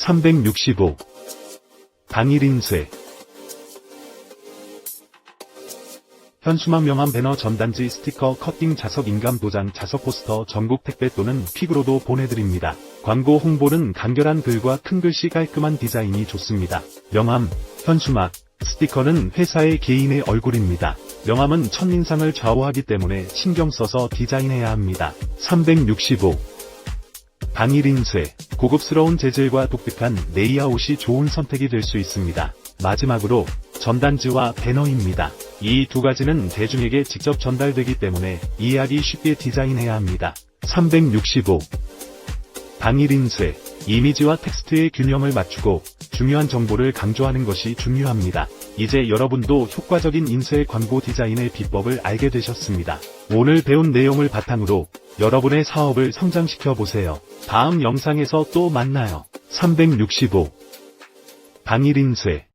365. 당일인쇄. 현수막 명함 배너 전단지 스티커 커팅 자석 인감 도장 자석 포스터 전국 택배 또는 퀵으로도 보내드립니다. 광고 홍보는 간결한 글과 큰 글씨 깔끔한 디자인이 좋습니다. 명함, 현수막, 스티커는 회사의 개인의 얼굴입니다. 명함은 첫인상을 좌우하기 때문에 신경 써서 디자인해야 합니다. 365. 당일인쇄. 고급스러운 재질과 독특한 레이아웃이 좋은 선택이 될 수 있습니다. 마지막으로 전단지와 배너입니다. 이 두 가지는 대중에게 직접 전달되기 때문에 이해하기 쉽게 디자인해야 합니다. 365. 당일 인쇄. 이미지와 텍스트의 균형을 맞추고 중요한 정보를 강조하는 것이 중요합니다. 이제 여러분도 효과적인 인쇄 광고 디자인의 비법을 알게 되셨습니다. 오늘 배운 내용을 바탕으로 여러분의 사업을 성장시켜 보세요. 다음 영상에서 또 만나요. 365. 당일 인쇄